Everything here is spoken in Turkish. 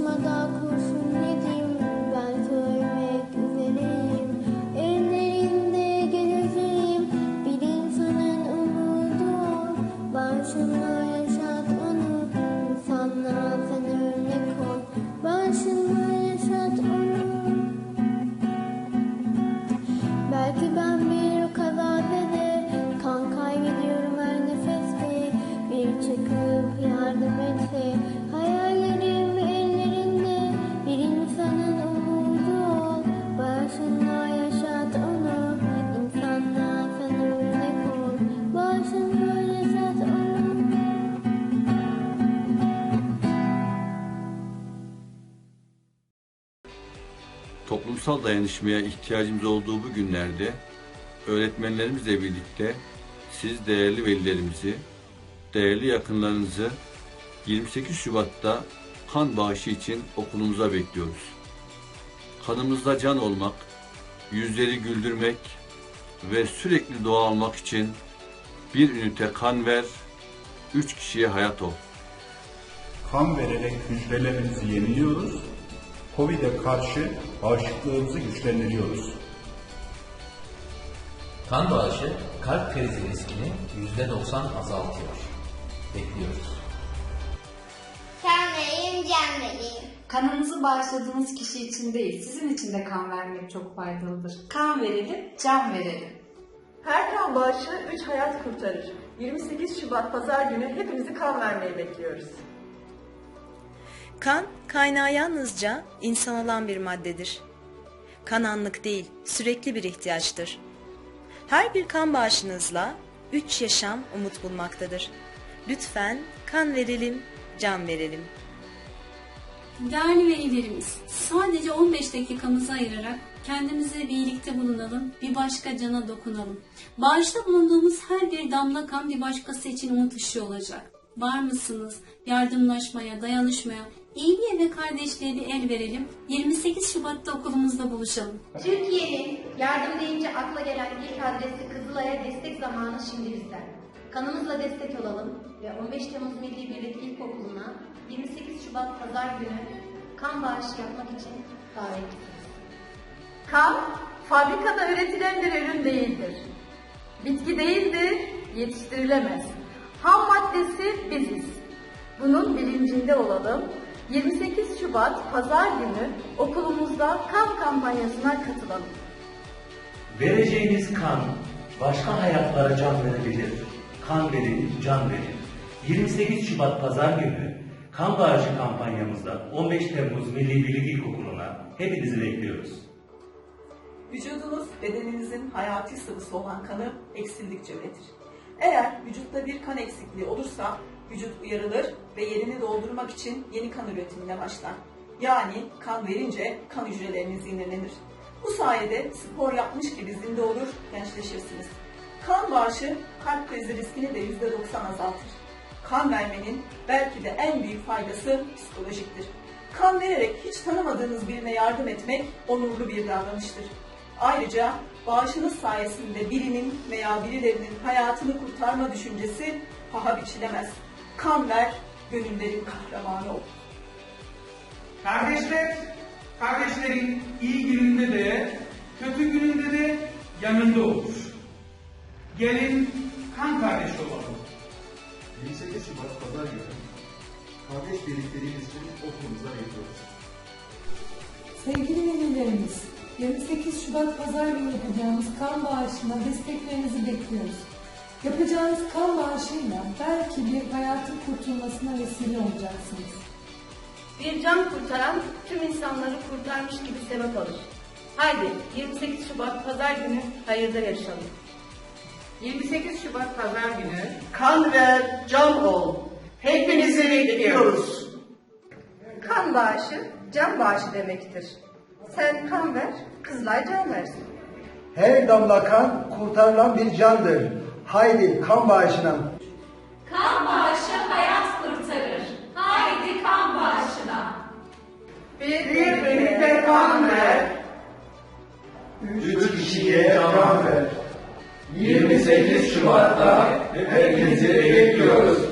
macacos. Toplumsal dayanışmaya ihtiyacımız olduğu bu günlerde öğretmenlerimizle birlikte siz değerli velilerimizi, değerli yakınlarınızı 28 Şubat'ta kan bağışı için okulumuza bekliyoruz. Kanımızda can olmak, yüzleri güldürmek ve sürekli dua almak için bir ünite kan ver, üç kişiye hayat ol. Kan vererek hücrelerimizi yeniliyoruz. Covid'e karşı bağışıklığımızı güçlendiriyoruz. Kan bağışı kalp krizi riskini %90 azaltıyor. Bekliyoruz. Kan vereyim, can vereyim. Kanınızı bağışladığınız kişi için değil, sizin için de kan vermek çok faydalıdır. Kan verelim, can verelim. Her kan bağışı 3 hayat kurtarır. 28 Şubat Pazar günü hepimizi kan vermeye bekliyoruz. Kan, kaynağı yalnızca insan olan bir maddedir. Kan anlık değil, sürekli bir ihtiyaçtır. Her bir kan bağışınızla üç yaşam umut bulmaktadır. Lütfen kan verelim, can verelim. Değerli velilerimiz, sadece 15 dakikamızı ayırarak kendimize bir iyilikte bulunalım, bir başka cana dokunalım. Bağışta bulunduğumuz her bir damla kan bir başkası için umut ışığı olacak. Var mısınız? Yardımlaşmaya, dayanışmaya, iyiliğe ve kardeşliğe el verelim. 28 Şubat'ta okulumuzda buluşalım. Türkiye'nin yardım deyince akla gelen ilk adresi Kızılay'a destek zamanı şimdi bizden. Kanımızla destek olalım ve 15 Temmuz Milli Birlik İlkokulu'na 28 Şubat Pazar günü kan bağışı yapmak için davet ediyoruz. Kan, fabrikada üretilen bir ürün değildir. Bitki değildir, yetiştirilemez. Ham maddesi biziz. Bunun bilincinde olalım. 28 Şubat Pazar günü okulumuzda kan kampanyasına katılalım. Vereceğiniz kan başka hayatlara can verebilir. Kan verin, can verin. 28 Şubat Pazar günü kan bağışı kampanyamızda 15 Temmuz Milli Birlik İlkokulu'na hepinizi bekliyoruz. Vücudunuz bedeninizin hayati sıvısı olan kanı eksildikçe üretir. Eğer vücutta bir kan eksikliği olursa vücut uyarılır ve yerini doldurmak için yeni kan üretimine başlar. Yani kan verince kan hücreleriniz yenilenir. Bu sayede spor yapmış gibi zinde olur, gençleşirsiniz. Kan bağışı kalp krizi riskini de %90 azaltır. Kan vermenin belki de en büyük faydası psikolojiktir. Kan vererek hiç tanımadığınız birine yardım etmek onurlu bir davranıştır. Ayrıca bağışınız sayesinde birinin veya birilerinin hayatını kurtarma düşüncesi paha biçilemez. Kan ver, gönüllerin kahramanı ol. Kardeşler, kardeşlerin iyi gününde de, kötü gününde de yanında olur. Gelin kan kardeş olalım. 28 Şubat Pazar günü kardeş birlikteliğimiz için okulumuza bekliyoruz. Sevgili velilerimiz, 28 Şubat Pazar günü yapacağımız kan bağışına desteklerinizi bekliyoruz. Yapacağınız kan bağışıyla belki bir hayatın kurtulmasına vesile olacaksınız. Bir can kurtaran tüm insanları kurtarmış gibi sebep olur. Haydi 28 Şubat Pazar günü hayırda yarışalım. 28 Şubat Pazar günü Kan ver, can ol. Hepinizi bekliyoruz. Kan bağışı, can bağışı demektir. Sen kan ver, kızlar can versin. Her damla kan kurtarılan bir candır. Haydi kan bağışına. Kan bağışı hayat kurtarır. Haydi kan bağışına. Bir, birlikte kan ver. Üç kişiye can ver. 28 Şubat'ta hepinizi bekliyoruz.